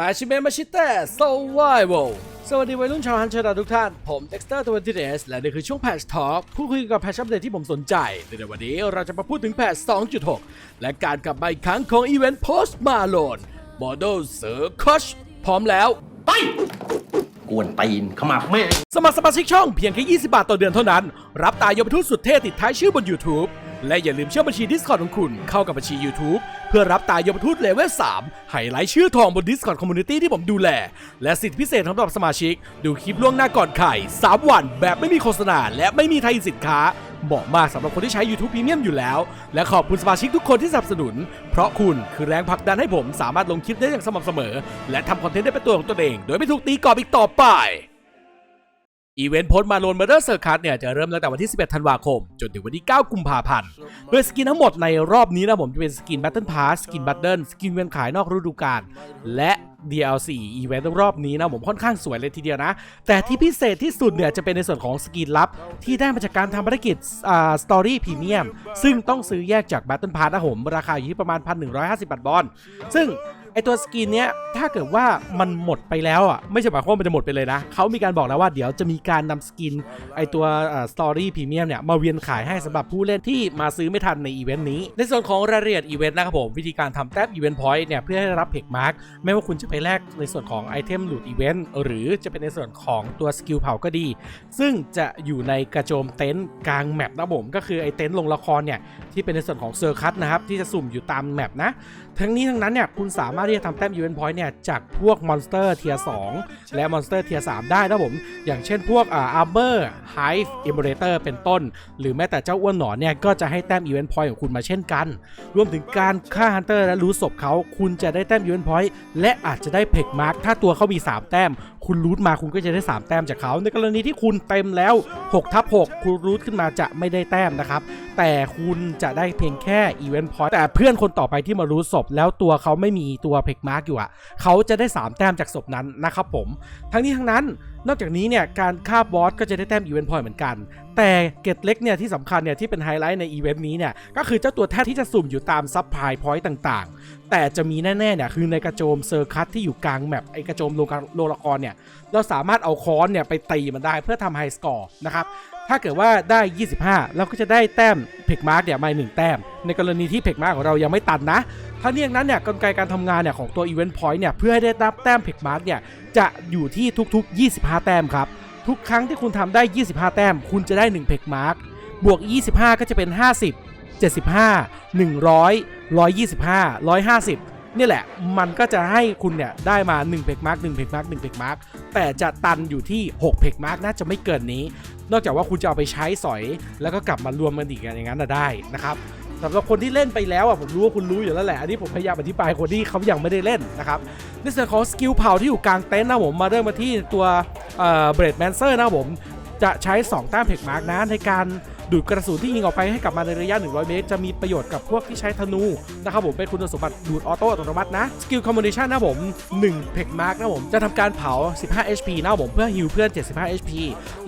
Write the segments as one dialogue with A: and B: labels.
A: อาชิเมะมาชิเตะ Survival สวัสดีวัยรุ่นชาวฮันเชอร์ดาทุกท่าน ผมเด็กสเตอร์ตัวทีเสและนี่คือช่วงแพชทอ l k พูดคุยกับแพชอัปเดตที่ผมสนใจ ในวันนี้เราจะมาพูดถึงแพช2.6 และการกลับมาอีกครั้งของอีเวนต์ Post Malone Model Circus พร้อมแล้ว
B: ไป กวนตีนขมับแม่
A: สมัครสมาชิกช่องเพียงแค่ 20 บาทต่อเดือนเท่านั้น รับตายยมทูตสุดเท่ติดท้ายชื่อบน YouTube และอย่าลืมเชื่อมบัญชี Discord ของคุณเข้ากับบัญชี YouTube เพื่อรับตายยมทูตเลเวล3ไฮไลท์ชื่อทองบน Discord Community ที่ผมดูแล และสิทธิพิเศษสำหรับสมาชิก ดูคลิปล่วงหน้าก่อนใคร3วันแบบไม่มีโฆษณาและไม่มีไทยอินสินค้า เหมาะมากสำหรับคนที่ใช้ YouTube Premium อยู่แล้ว และขอบคุณสมาชิกทุกคนที่สนับสนุน เพราะคุณคือแรงผลักดันให้ผมสามารถลงคลิปได้อย่างสม่ำเสมอ และทำคอนเทนต์ได้เป็นตัวของตัวเอง โดยไม่ถูกตีกรอบอีกต่อไป อีเวนต์โพสต์มาโลนเมอร์เดอร์เซอร์คัสเนี่ยจะเริ่มตั้งแต่วันที่ 11 ธันวาคม จนถึงวันที่ 9 กุมภาพันธ์ โดยสกินทั้งหมดในรอบนี้นะผมจะเป็นสกิน Battle Pass สกินบัตเดิลสกินเวียนขายนอกฤดูกาลและ DLC อีเวนต์รอบนี้นะผมค่อนข้างสวยเลยทีเดียวนะ แต่ที่พิเศษที่สุดเนี่ยจะเป็นในส่วนของสกินลับ ที่ได้มาจากการทำภารกิจอ่าสตอรี่พรีเมียมซึ่งต้องซื้อแยกจาก Battle Pass นะผมราคาอยู่ที่ประมาณ 1,150บาทบอลซึ่ง อตัวสกินเนี้ยถ้าเกิดว่ามันหมดไปแล้วอะไม่ใช่หมายความว่ามันจะหมดไปเลยนะเขามีการบอกแล้วว่าเดี๋ยวจะมีการนำสกินไอตัวสตอรี่พรีเมียมเนี่ยมาเวียนขายให้สำหรับผู้เล่นที่มาซื้อไม่ทันในอีเวนต์นี้ ในส่วนของรายละเอียดอีเวนต์นะครับผมวิธีการทำแต้มอีเวนต์พอยต์เนี่ยเพื่อให้ได้รับเพกมาร์กไม่ว่าคุณจะไปแลกในส่วนของไอเทมหลุดอีเวนต์หรือจะเป็นในส่วนของตัวสกิลเผาก็ดี ซึ่งจะอยู่ในกระโจมเต็นท์กลางแมปนะผมก็คือไอเต็นท์ลงละครเนี่ยที่เป็นในส่วนของเซอร์คัสนะครับที่จะสุ่มอยู่ตามแมปนะ ทั้งนี้ทั้งนั้นเนี่ยคุณสามารถที่จะทำแต้มอีเวนต์พอยต์เนี่ยจากพวกมอนสเตอร์เทียร์2และมอนสเตอร์เทียร์3ได้นะผม อย่างเช่นพวกอ่าอาร์เบอร์ไฮฟ์อิมเบรเตอร์เป็นต้น หรือแม้แต่เจ้าอ้วนหนอนเนี่ยก็จะให้แต้มอีเวนต์พอยต์ของคุณมาเช่นกัน รวมถึงการฆ่าฮันเตอร์และรู้ศพเขา คุณจะได้แต้มอีเวนต์พอยต์และอาจจะได้เพกมาร์กถ้าตัวเขามี 3 แต้ม คุณรูทมาคุณก็จะได้ 3 แต้มจากเขา ในกรณีที่คุณเต็มแล้ว6ทับ6คุณรูทขึ้นมาจะไม่ได้แต้มนะครับ แต่คุณจะได้เพียงแค่อีเวนต์พอยต์แต่เพื่อนคนต่อไปที่มารู้ศพ แล้วตัวเขาไม่มีตัวเพกมาร์กอยู่อะเขาจะได้ 3 แต้มจากศพนั้นนะครับผม ทั้งนี้ทั้งนั้น นอกจากนี้เนี่ยการฆ่าบอสก็จะได้แต้มอีเวนต์พอยต์เหมือนกัน แต่เกตเล็กเนี่ยที่สำคัญเนี่ยที่เป็นไฮไลท์ในอีเวนต์นี้เนี่ยก็คือเจ้าตัวแท้ที่จะสุ่มอยู่ตามซับพลายพอยต์ต่างๆ แต่จะมีแน่ๆเนี่ยคือในกระโจมเซอร์คัสที่อยู่กลางแมปไอกระโจมโลกโลละครเนี่ยเราสามารถเอาค้อนเนี่ยไปตีมันได้เพื่อทำไฮสกอร์นะครับ ถ้าเกิดว่าได้ 25 เราก็จะได้แต้มเพกมาร์กเนี่ยมาหนึ่งแต้ม ในกรณีที่เพกมาร์กของเรายังไม่ตันนะทั้งนี้ทั้งนั้นเนี่ยกลไกการทำงานเนี่ยของตัว Event Point เนี่ยเพื่อให้ได้รับแต้มเพกมาร์กเนี่ยจะอยู่ที่ทุกๆ 25 แต้มครับ ทุกครั้งที่คุณทำได้ 25 แต้ม คุณจะได้1เพกมาร์กบวก 25 ก็จะเป็น 50 75 100 125 150นี่แหละ มันก็จะให้คุณเนี่ยได้มา1เพกมาร์ก1เพกมาร์ก1เพกมาร์กแต่จะตันอยู่ที่ 6เพกมาร์กน่าจะไม่เกินนี้ นอกจากว่าคุณจะเอาไปใช้สอย แล้วก็กลับมารวมกันอีกอย่างนั้นนะได้นะครับสำหรับคนที่เล่นไปแล้วอะผมรู้ว่าคุณรู้อยู่แล้วแหละ อันนี้ผมพยายามอธิบายคนที่เขายังไม่ได้เล่นนะครับในส่วนของสกิลเผาที่อยู่กลางเต็นท์นะผมมาเริ่มมาที่ตัวเบรดแมนเซอร์นะผมจะใช้ 2 แต้มเพกมาร์กนะในการ ดูดกระสุนที่ยิงออกไปให้กลับมาในระยะ 100 เมตร จะมีประโยชน์กับพวกที่ใช้ธนูนะครับผมเป็นคุณสมบัติดูดออโต้อัตโนมัตินะสกิลคอมบิเนชันนะผม1เพกมาร์กนะผมจะทำการเผา 15 HP นะผมเพื่อฮิวเพื่อน 75 HP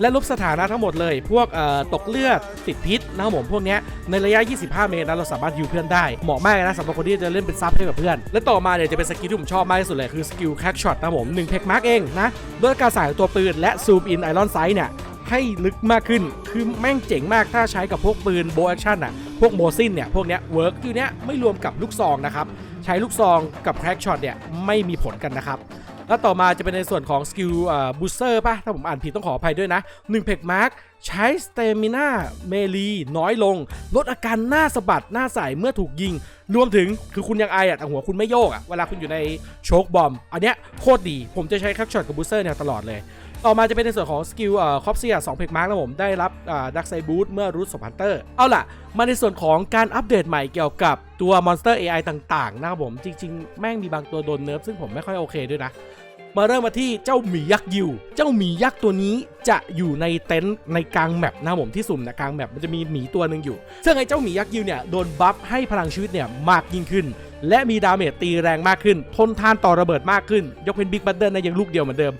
A: และลบสถานะทั้งหมดเลย พวกตกเลือดติดพิษนะครับผมพวกเนี้ยในระยะ 25 เมตรนะเราสามารถฮิวเพื่อนได้เหมาะมากนะสำหรับคนที่จะเล่นเป็นซับให้กับเพื่อน และต่อมาเนี่ยจะเป็นสกิลที่ผมชอบมากที่สุดเลยคือสกิลแคคช็อตนะผม1เพกมาร์กเองนะด้วยการใส่ตัวปืนและซูมอินไอรอนไซส์เนี่ย ให้ลึกมากขึ้น คือแม่งเจ๋งมากถ้าใช้กับพวกปืนโบแอคชั่นอะ พวกโมซินเนี่ย พวกเนี้ยเวิร์กอยู่เนี้ยไม่รวมกับลูกซองนะครับ ใช้ลูกซองกับแคร็กช็อตเนี่ยไม่มีผลกันนะครับแล้วต่อมาจะเป็นในส่วนของสกิลบูสเตอร์ป่ะ ถ้าผมอ่านผิดต้องขออภัยด้วยนะ1เพกมาร์กใช้สเตมิน่าเมลีน้อยลง ลดอาการหน้าสะบัดหน้าใสเมื่อถูกยิง รวมถึงคือคุณยังไออะแต่หัวคุณไม่โยกอะ เวลาคุณอยู่ในโชคบอม อันเนี้ยโคตรดี ผมจะใช้แครกช็อตกับบูสเตอร์เนี่ยตลอดเลย ต่อมาจะเป็นในส่วนของสกิลคอปเซียสองเพกมาร์กนะผมได้รับดักไซบูทเมื่อรูทสมพันเตอร์เอาล่ะ มาในส่วนของการอัปเดตใหม่เกี่ยวกับตัวมอนสเตอร์ AI ต่างๆ นะครับผมจริง ๆ แม่งมีบางตัวโดนเนิร์ฟซึ่งผมไม่ค่อยโอเคด้วยนะมาเริ่มมาที่เจ้าหมียักษ์ยิว เจ้าหมียักษ์ตัวนี้จะอยู่ในเต็นท์ในกลางแมปนะผมที่สุ่มนะกลางแมปมันจะมีหมีตัวหนึ่งอยู่ ซึ่งไอ้เจ้าหมียักษ์ยิวเนี่ยโดนบัฟให้พลังชีวิตเนี่ยมากยิ่งขึ้น และมีดาเมจตีแรงมากขึ้น ทนทานต่อระเบิดมากขึ้น ยกเป็นบิ๊กบัตเดิลนะยังลูกเดียวเหมือนเดิม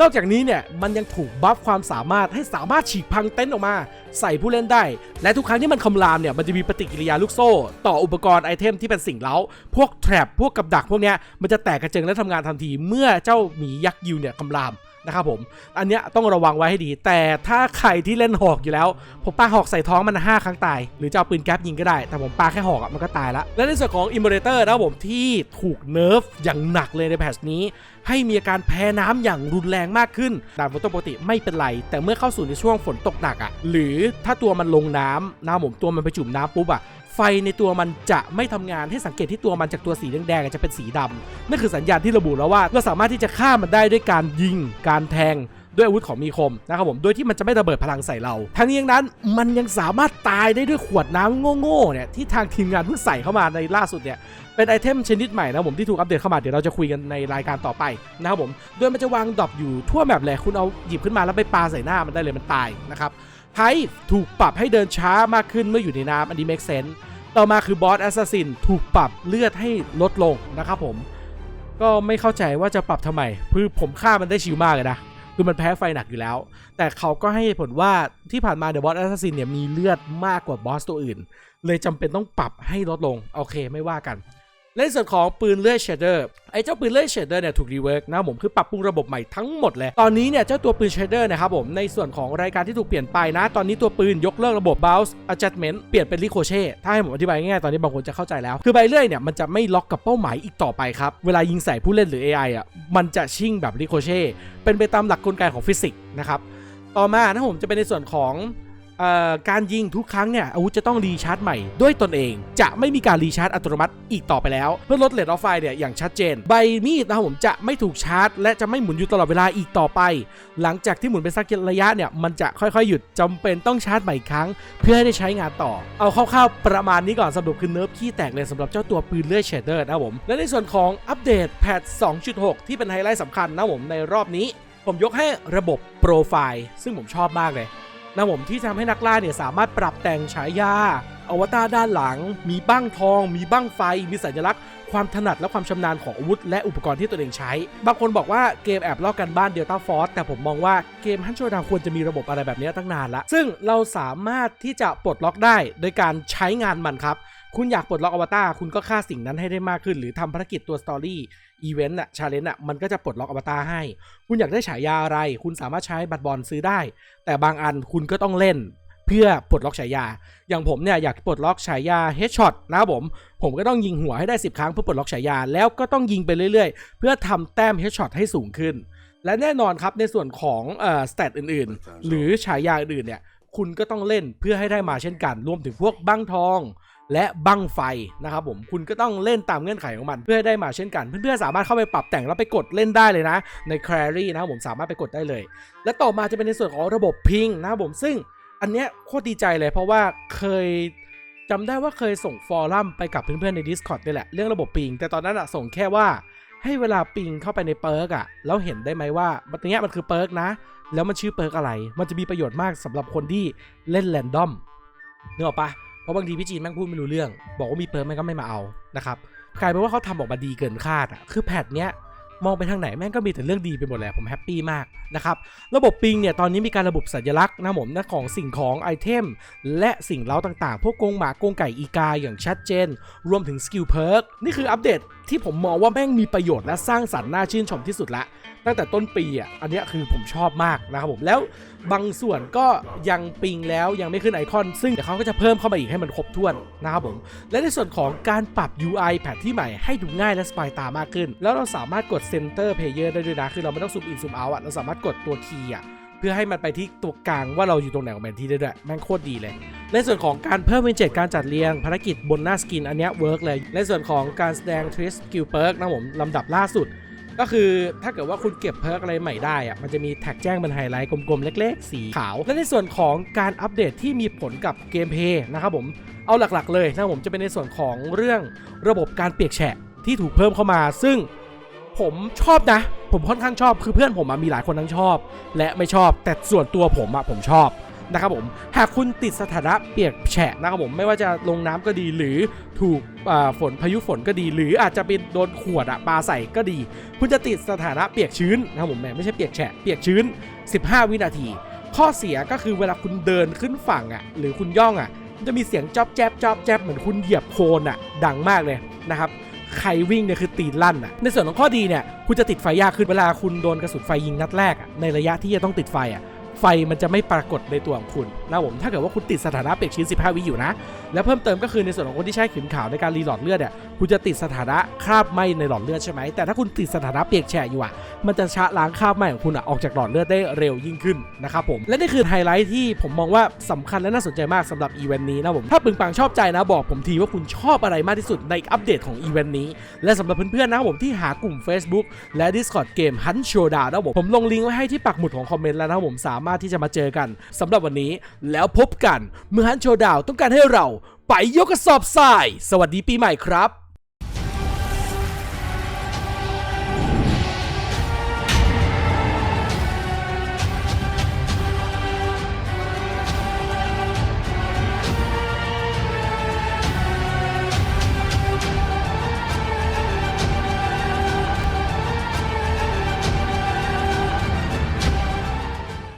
A: นอกจากนี้เนี่ยมันยังถูกบัฟความสามารถให้สามารถฉีกพังเต็นท์ออกมา ใส่ผู้เล่นได้ และทุกครั้งที่มันคำรามเนี่ยมันจะมีปฏิกิริยาลูกโซ่ ต่ออุปกรณ์ไอเทมที่เป็นสิ่งเล้า พวกแทรปพวกกับดักพวกเนี้ยมันจะแตกกระเจิงและทำงานทันทีเมื่อเจ้าหมียักษ์ยิวเนี่ยคำราม นะครับผม อันเนี้ยต้องระวังไว้ให้ดี แต่ถ้าใครที่เล่นหอกอยู่แล้ว ผมปาหอกใส่ท้องมัน 5 ครั้งตาย หรือจะเอาปืนแก๊ปยิงก็ได้ แต่ผมปาแค่หอกอะมันก็ตายละ และในส่วนของอิมเมอเรเตอร์นะครับผมที่ถูกเนิร์ฟอย่างหนักเลยในแพทชนี้ ให้มีอาการแพ้น้ำอย่างรุนแรงมากขึ้นด่านฝนตกปกติไม่เป็นไร แต่เมื่อเข้าสู่ในช่วงฝนตกหนักอะ่ะ หรือถ้าตัวมันลงน้ำน้ำผมตัวมันไปจุ่มน้ำปุ๊บอะ่ะ ไฟในตัวมันจะไม่ทำงานให้สังเกตที่ตัวมันจากตัวสีแดงๆจะเป็นสีดำนั่นคือสัญญาณที่ระบุแล้วว่าเราสามารถที่จะฆ่ามันได้ด้วยการยิง การแทงด้วยอาวุธของมีคมนะครับผม โดยที่มันจะไม่ระเบิดพลังใส่เรา ทั้งนี้ทั้งนั้นมันยังสามารถตายได้ด้วยขวดน้ำโง่ๆเนี่ยที่ทางทีมงานเพิ่งใส่เข้ามาในล่าสุดเนี่ยเป็นไอเทมชนิดใหม่นะผมที่ถูกอัปเดตเข้ามาเดี๋ยวเราจะคุยกันในรายการต่อไปนะครับผม โดยมันจะวางดรอปอยู่ทั่วแมปเลยคุณเอาหยิบขึ้นมาแล้วไปปาใส่หน้ามันได้เลยมันตายนะครับ ไฮถูกปรับให้เดินช้ามากขึ้นเมื่ออยู่ในน้ำอันนี้ make sense ต่อมาคือบอสแอสซัสซินถูกปรับเลือดให้ลดลงนะครับผม ก็ไม่เข้าใจว่าจะปรับทำไมคือผมฆ่ามันได้ชิวมากเลยนะ คือมันแพ้ไฟหนักอยู่แล้ว แต่เขาก็ให้ผลว่าที่ผ่านมาเดอะบอสแอสซัสซินเนี่ยมีเลือดมากกว่าบอสตัวอื่น เลยจำเป็นต้องปรับให้ลดลง โอเคไม่ว่ากัน และในส่วนของปืนเลื่อยเชดเดอร์ไอ้เจ้าปืนเลื่อยเชดเดอร์เนี่ยถูกรีเวิร์กนะผมคือปรับปรุงระบบใหม่ทั้งหมดเลย ตอนนี้เนี่ยเจ้าตัวปืนเชดเดอร์นะครับผมในส่วนของรายการที่ถูกเปลี่ยนไปนะ ตอนนี้ตัวปืนยกเลิกระบบ bounce adjustment เปลี่ยนเป็นริโคเช่ถ้าให้ผมอธิบายง่ายๆตอนนี้บางคนจะเข้าใจแล้ว คือใบเลื่อยเนี่ยมันจะไม่ล็อกกับเป้าหมายอีกต่อไปครับเวลายิงใส่ผู้เล่นหรือ AI อะมันจะชิ่งแบบริโคเช่เป็นไปตามหลักกลไกของฟิสิกส์นะครับต่อมานะผมจะเป็นในส่วนของ การยิงทุกครั้งเนี่ยอาวุธจะต้องรีชาร์จใหม่ด้วยตนเอง จะไม่มีการรีชาร์จอัตโนมัติอีกต่อไปแล้ว เพื่อลดเลทออฟไฟเนี่ยอย่างชัดเจน ใบมีดนะครับผมจะไม่ถูกชาร์จ และจะไม่หมุนอยู่ตลอดเวลาอีกต่อไป หลังจากที่หมุนไปสักระยะเนี่ยมันจะค่อยๆ หยุดจำเป็นต้องชาร์จใหม่อีกครั้ง เพื่อให้ได้ใช้งานต่อ เอาคร่าวๆประมาณนี้ก่อนสรุปคือเนิร์ฟขี้แตกเลยสำหรับเจ้าตัวปืนเลื่อยเชดเดอร์นะครับผมและในส่วนของอัปเดตแพท2.6 ที่เป็นไฮไลท์สำคัญนะผมในรอบนี้ ผมยกให้ระบบโปรไฟล์ซึ่งผมชอบมากเลย นะผมที่ทำให้นักล่าเนี่ยสามารถปรับแต่งฉายาอวตารด้านหลัง มีบ้างทอง มีบ้างไฟ มีสัญลักษณ์ความถนัดและความชำนาญของอาวุธและอุปกรณ์ที่ตัวเองใช้ บางคนบอกว่าเกมแอบลอกกันบ้านเดลต้าฟอร์แต่ผมมองว่าเกมฮันโชดาวควรจะมีระบบอะไรแบบนี้ตั้งนานละ ซึ่งเราสามารถที่จะปลดล็อกได้โดยการใช้งานมันครับ คุณอยากปลดล็อกอวตารคุณก็ฆ่าสิ่งนั้นให้ได้มากขึ้น หรือทำภารกิจตัวสตอรี่ อีเวนต์อะชาเลนจ์อะมันก็จะปลดล็อกอวตารให้ คุณอยากได้ฉายาอะไร คุณสามารถใช้บัตรบอลซื้อได้ แต่บางอันคุณก็ต้องเล่นเพื่อปลดล็อกฉายา อย่างผมเนี่ยอยากปลดล็อกฉายา Headshot นะครับผม ผมก็ต้องยิงหัวให้ได้ 10 ครั้งเพื่อปลดล็อกฉายา แล้วก็ต้องยิงไปเรื่อยๆ เพื่อทำแต้ม Headshot ให้สูงขึ้น และแน่นอนครับในส่วนของเอ่อสเตตอื่นๆ หรือฉายาอื่นๆเนี่ยคุณก็ต้องเล่นเพื่อให้ได้มาเช่นกัน รวมถึงพวกบั้งทอง และบังไฟนะครับผมคุณก็ต้องเล่นตามเงื่อนไขของมัน เพื่อได้มาเช่นกัน เพื่อนๆสามารถเข้าไปปรับแต่งแล้วไปกดเล่นได้เลยนะ ในแครี่นะครับผมสามารถไปกดได้เลย และต่อมาจะเป็นในส่วนของระบบพิงนะครับผมซึ่งอันเนี้ยโคตรดีใจเลยเพราะว่าเคยจำได้ว่าเคยส่งฟอรัมไปกับเพื่อนๆใน Discord นี่แหละเรื่องระบบปิง แต่ตอนนั้นอะส่งแค่ว่าให้เวลาปิงเข้าไปในเปิร์กอะแล้วเห็นได้ไหมว่ามันตรงเนี้ยมันคือเปิร์กนะ แล้วมันชื่อเปิร์กอะไร มันจะมีประโยชน์มากสำหรับคนที่เล่นแรนดอมเนออกปะ เพราะบางทีพี่จีนแม่งพูดไม่รู้เรื่อง บอกว่ามีเปิร์กแม่งก็ไม่มาเอานะครับกลายเป็นว่าเขาทำออกมาดีเกินคาดอะคือแพทเนี้ยมองไปทางไหนแม่งก็มีแต่เรื่องดีไปหมดเลยผมแฮปปี้มากนะครับระบบปิงเนี่ยตอนนี้มีการระบบสัญลักษณ์นะผมนะของสิ่งของไอเทม และสิ่งเล้าต่างๆ พวกกงหมากงไก่อีกาอย่างชัดเจน รวมถึงสกิลเพิร์กนี่คืออัปเดตที่ผมมองว่าแม่งมีประโยชน์และสร้างสรรค์น่าชื่นชมที่สุดละตั้งแต่ต้นปีอะอันเนี้ยคือผมชอบมากนะครับผมแล้วบางส่วนก็ยังปิงแล้วยังไม่ขึ้นไอคอน ซึ่งเดี๋ยวเขาก็จะเพิ่มเข้ามาอีกให้มันครบถ้วนนะครับผมและในส่วนของการปรับ UI แพทที่ใหม่ให้ดูง่ายและสบายตามากขึ้น แล้วเราสามารถกด Center Player ได้ด้วยนะคือเราไม่ต้องซูมอินซูมเอาอะเราสามารถกดตัวคีย์อะ พื่อให้มันไปที่ตัวกลางว่าเราอยู่ตรงไหนของแผนที่ได้ด้วยแม่งโคตรดีเลย ในส่วนของการเพิ่มเวนเจตการจัดเรียงภารกิจบนหน้าสกินอันนี้เวิร์กเลย ในส่วนของการแสดงทริสกิลเพิร์กนะผมลำดับล่าสุด ก็คือถ้าเกิดว่าคุณเก็บเพิร์กอะไรใหม่ได้อะมันจะมีแท็กแจ้งเป็นไฮไลท์กลมๆ เล็ก ๆ สีขาว และในส่วนของการอัปเดตที่มีผลกับเกมเพย์นะครับผมเอาหลักๆ เลยนะผมจะเป็นในส่วนของเรื่องระบบการเปียกแฉะที่ถูกเพิ่มเข้ามาซึ่ง ผมชอบนะ ผมค่อนข้างชอบคือเพื่อนผมมีหลายคนทั้งชอบ และไม่ชอบแต่ส่วนตัวผมอะผมชอบนะครับผมหากคุณติดสถานะเปียกแฉะนะครับผมไม่ว่าจะลงน้ำก็ดีหรือถูกฝนพายุฝนก็ดี หรืออาจจะเป็นโดนขวดอะปลาใส่ก็ดี คุณจะติดสถานะเปียกชื้นนะครับผมแหมไม่ใช่เปียกแฉะเปียกชื้น 15 วินาที ข้อเสียก็คือเวลาคุณเดินขึ้นฝั่งอะหรือคุณย่องอะจะมีเสียงจอบแจ๊บจอบแจ๊บเหมือนคุณเหยียบโคลนอะดังมากเลยนะครับ ใครวิ่งเนี่ยคือตีนลั่นอะในส่วนของข้อดีเนี่ยคุณจะติดไฟยากขึ้นเวลาคุณโดนกระสุนไฟยิงนัดแรกในระยะที่จะต้องติดไฟอะ ไฟมันจะไม่ปรากฏในตัวของคุณนะผมถ้าเกิดว่าคุณติดสถานะเปียกชื้น 15 วิอยู่นะ แล้วเพิ่มเติมก็คือในส่วนของคนที่ใช้ขืนขาวในการรีโหลดเลือดเนี่ยคุณจะติดสถานะคราบไหมในหลอดเลือดใช่ไหมแต่ถ้าคุณติดสถานะเปียกแฉะอยู่อะมันจะชะล้างคราบไหมของคุณอะออกจากหลอดเลือดได้เร็วยิ่งขึ้นนะครับผมและนี่คือไฮไลท์ที่ผมมองว่าสำคัญและน่าสนใจมากสำหรับอีเวนต์นี้นะผมถ้าปึงปังชอบใจนะบอกผมทีว่าคุณชอบอะไรมากที่สุดในอัปเดตของอีเวนต์นี้ และสำหรับเพื่อนๆนะผมที่หากลุ่ม Facebook และ Discord เกม Hunt Showdown นะผมผมลงลิงก์ไว้ให้ที่ปักหมุดของคอมเมนต์แล้วนะผมสามารถที่จะมาเจอกันสำหรับวันนี้แล้วพบกันเมื่อฮันโชดาวต้องการให้เราไปยกกระสอบทราย สวัสดีปีใหม่ครับ